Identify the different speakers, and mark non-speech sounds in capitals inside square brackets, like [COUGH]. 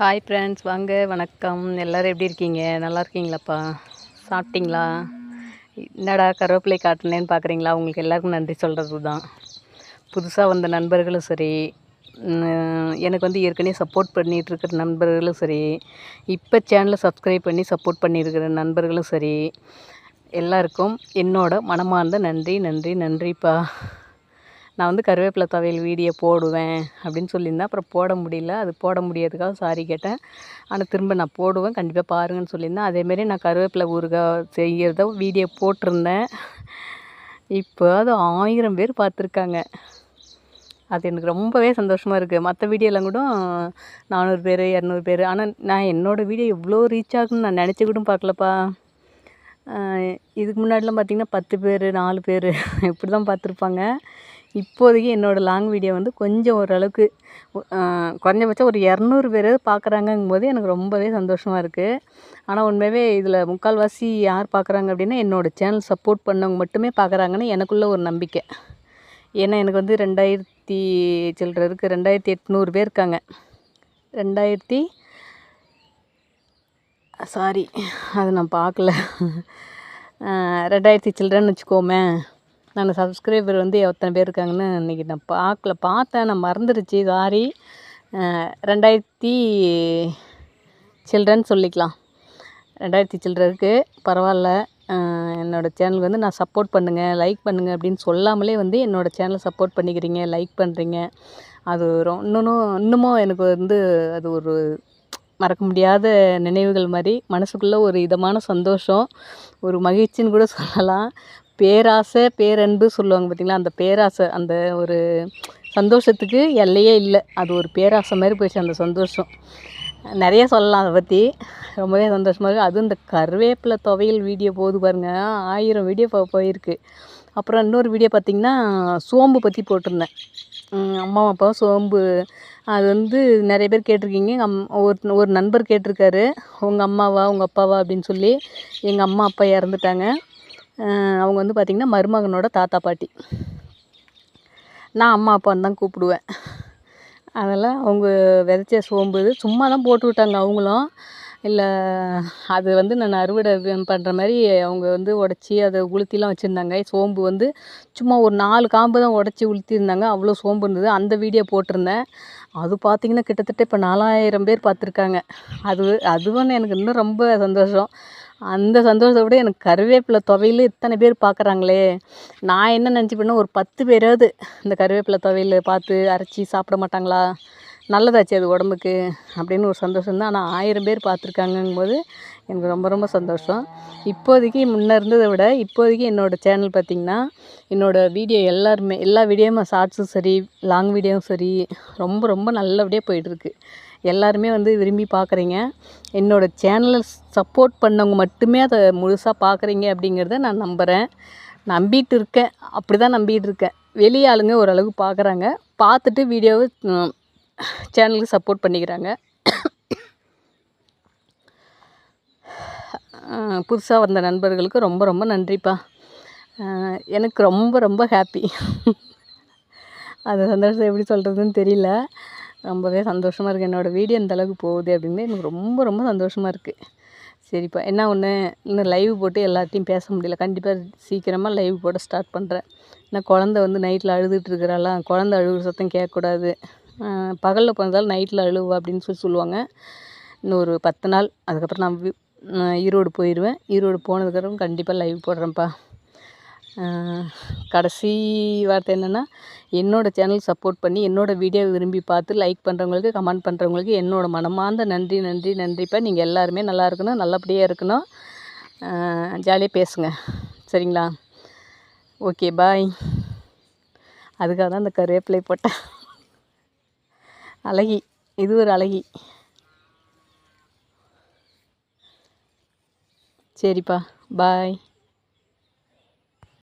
Speaker 1: hi friends வாங்க வணக்கம் எல்லோரும் எப்படி இருக்கீங்க நல்லா இருக்கீங்களாப்பா சாப்பிட்டீங்களா என்னடா கருவேப்பிலை காட்டினேன்னு பார்க்குறீங்களா உங்களுக்கு எல்லாருக்கும் நன்றி சொல்கிறது தான் புதுசாக வந்த நண்பர்களும் சரி எனக்கு வந்து ஏற்கனவே சப்போர்ட் பண்ணிகிட்டு இருக்கிற நண்பர்களும் சரி இப்போ சேனலை சப்ஸ்கிரைப் பண்ணி சப்போர்ட் பண்ணியிருக்கிற நண்பர்களும் சரி எல்லாருக்கும் என்னோட மனமார்ந்த நன்றி நன்றி நன்றிப்பா நான் வந்து கருவேப்பிலை துவையல் வீடியோ போடுவேன் அப்படின்னு சொல்லியிருந்தேன் அப்புறம் போட முடியல அது போட முடியாதுக்காக சாரி கேட்டேன் ஆனால் திரும்ப நான் போடுவேன் கண்டிப்பாக பாருங்கன்னு சொல்லியிருந்தேன் அதேமாரி நான் கருவேப்பிலை ஊறுகாய் செய்கிறத வீடியோ போட்டிருந்தேன் இப்போ அது ஆயிரம் பேர் பார்த்துருக்காங்க அது எனக்கு ரொம்பவே சந்தோஷமாக இருக்குது மற்ற வீடியோலாம் கூட நானூறு பேர் இரநூறு பேர் ஆனால் நான் என்னோடய வீடியோ இவ்வளோ ரீச் ஆகுன்னு நான் நினச்சி கூட பார்க்கலப்பா இதுக்கு முன்னாடிலாம் பார்த்திங்கன்னா பத்து பேர் நாலு பேர் [LAUGHS] இப்படி தான் பார்த்துருப்பாங்க இப்போதைக்கு என்னோடய லாங் வீடியோ வந்து கொஞ்சம் ஓரளவுக்கு குறைஞ்சபட்சம் ஒரு இரநூறு பேர் பார்க்குறாங்கங்கும் போது எனக்கு ரொம்பவே சந்தோஷமாக இருக்குது ஆனால் உண்மையாகவே இதில் முக்கால்வாசி யார் பார்க்குறாங்க அப்படின்னா என்னோடய சேனல் சப்போர்ட் பண்ணவங்க மட்டுமே பார்க்குறாங்கன்னு எனக்குள்ளே ஒரு நம்பிக்கை ஏன்னா எனக்கு வந்து ரெண்டாயிரத்தி சில்லற இருக்குது ரெண்டாயிரத்தி எட்நூறு பேர் இருக்காங்க ரெண்டாயிரத்தி சாரி அது நான் பார்க்கல ரெண்டாயிரத்தி சில்ட்ரன் வச்சுக்கோமே நான் சப்ஸ்கிரைபர் வந்து எத்தனை பேர் இருக்காங்கன்னு இன்றைக்கி நான் பார்க்கல பார்த்தேன் நான் மறந்துடுச்சு சாரி ரெண்டாயிரத்தி சில்ட்ரன் சொல்லிக்கலாம் ரெண்டாயிரத்தி சில்லற பரவாயில்ல என்னோடய சேனலுக்கு வந்து நான் சப்போர்ட் பண்ணுங்கள் லைக் பண்ணுங்கள் அப்படின்னு சொல்லாமலே வந்து என்னோடய சேனலை சப்போர்ட் பண்ணிக்கிறீங்க லைக் பண்ணுறீங்க அது ரொ இன்னும் இன்னமும் எனக்கு வந்து அது ஒரு மறக்க முடியாத நினைவுகள் மாதிரி மனசுக்குள்ளே ஒரு இதமான சந்தோஷம் ஒரு மகிழ்ச்சின்னு கூட சொல்லலாம் பேராசை பேரன்பு சொல்லுவாங்க பார்த்திங்களா அந்த பேராசை அந்த ஒரு சந்தோஷத்துக்கு எல்லையே இல்லை அது ஒரு பேராசை மாதிரி போயிடுச்சு அந்த சந்தோஷம் நிறைய சொல்லலாம் அதை பற்றி ரொம்பவே சந்தோஷமாக இருக்குது அதுவும் இந்த கருவேப்பிலை துவையல் வீடியோ போகுது பாருங்கள் ஆயிரம் வீடியோ போயிருக்கு அப்புறம் இன்னொரு வீடியோ பார்த்திங்கன்னா சோம்பு பற்றி போட்டிருந்தேன் அம்மா அப்பா சோம்பு அது வந்து நிறைய பேர் கேட்டிருக்கீங்க எங்கள் அம் ஒரு ஒரு நண்பர் கேட்டிருக்காரு உங்கள் அம்மாவா உங்கள் அப்பாவா அப்படின்னு சொல்லி எங்கள் அம்மா அப்பா இறந்துட்டாங்க அவங்க வந்து பார்த்திங்கன்னா மருமகனோட தாத்தா பாட்டி நான் அம்மா அப்பான்னு தான் கூப்பிடுவேன் அதெல்லாம் அவங்க விதைச்ச சோம்பு சும்மா தான் போட்டு விட்டாங்க அவங்களும் இல்லை அது வந்து நான் அறுவடை பண்ணுற மாதிரி அவங்க வந்து உடச்சி அதை உளுத்திலாம் வச்சுருந்தாங்க சோம்பு வந்து சும்மா ஒரு நாலு காம்பு தான் உடச்சி உளுத்திருந்தாங்க அவ்வளோ சோம்பு இருந்தது அந்த வீடியோ போட்டிருந்தேன் அது பார்த்தீங்கன்னா கிட்டத்தட்ட இப்போ நாலாயிரம் பேர் பார்த்துருக்காங்க அது அதுவும் எனக்கு இன்னும் ரொம்ப சந்தோஷம் அந்த சந்தோஷத்தை விட எனக்கு கருவேப்பிலை துவையில் இத்தனை பேர் பார்க்குறாங்களே நான் என்ன நினச்சிப்பேன்னா ஒரு பத்து பேராவது இந்த கருவேப்பிலை துவையில் பார்த்து அரைச்சி சாப்பிட மாட்டாங்களா நல்லதாச்சு அது உடம்புக்கு அப்படின்னு ஒரு சந்தோஷம் தான் ஆனால் ஆயிரம் பேர் பார்த்துருக்காங்கும் போது எனக்கு ரொம்ப ரொம்ப சந்தோஷம் இப்போதைக்கு முன்னே இருந்ததை விட இப்போதைக்கு என்னோடய சேனல் பார்த்திங்கன்னா என்னோடய வீடியோ எல்லாருமே எல்லா வீடியோவும் ஷார்ட்ஸும் சரி லாங் வீடியோவும் சரி ரொம்ப ரொம்ப நல்லபடியாக போயிட்டுருக்கு எல்லாருமே வந்து விரும்பி பார்க்குறீங்க என்னோடய சேனலை சப்போர்ட் பண்ணவங்க மட்டுமே அதை முழுசாக பார்க்குறீங்க அப்படிங்கிறத நான் நம்புகிறேன் நம்பிகிட்டு இருக்கேன் அப்படி தான் நம்பிகிட்டு இருக்கேன் வெளியாளுங்க ஓரளவுக்கு பார்க்குறாங்க பார்த்துட்டு வீடியோவை சேனலுக்கு சப்போர்ட் பண்ணிக்கிறாங்க புதுசாக வந்த நண்பர்களுக்கு ரொம்ப ரொம்ப நன்றிப்பா எனக்கு ரொம்ப ரொம்ப ஹாப்பி அந்த சந்தோஷத்தை எப்படி சொல்கிறதுன்னு தெரியல ரொம்பவே சந்தோஷமாக இருக்குது என்னோடய வீடியோ அந்தளவுக்கு அளவுக்கு போகுது அப்படின்னு எனக்கு ரொம்ப ரொம்ப சந்தோஷமாக இருக்குது சரிப்பா என்ன ஒன்று இன்னும் லைவ் போட்டு எல்லாத்தையும் பேச முடியல கண்டிப்பாக சீக்கிரமாக லைவ் போட ஸ்டார்ட் பண்ணுறேன் ஏன்னா குழந்த வந்து நைட்டில் அழுதுகிட்டு இருக்கிறாளா குழந்த அழுகிற சத்தம் கேட்கக்கூடாது பகலில் பிறந்தாலும் நைட்டில் அழுவ அப்படின்னு சொல்லி சொல்லுவாங்க இன்னும் ஒரு பத்து நாள் அதுக்கப்புறம் நான் ஈரோடு போயிடுவேன் ஈரோடு போனதுக்கப்புறம் கண்டிப்பாக லைவ் போடுறேன்ப்பா கடைசி வார்த்தை என்னென்னா என்னோடய சேனல் சப்போர்ட் பண்ணி என்னோடய வீடியோ விரும்பி பார்த்து லைக் பண்ணுறவங்களுக்கு கமெண்ட் பண்ணுறவங்களுக்கு என்னோடய மனமார்ந்த நன்றி நன்றி நன்றிப்பா நீங்கள் எல்லாருமே நல்லா இருக்கணும் நல்லபடியாக இருக்கணும் ஜாலியாக பேசுங்க சரிங்களா ஓகே பாய் அதுக்காக தான் அந்த கருவேப்பிலை போட்டேன் அழகி இது ஒரு அழகி சரிப்பா பாய்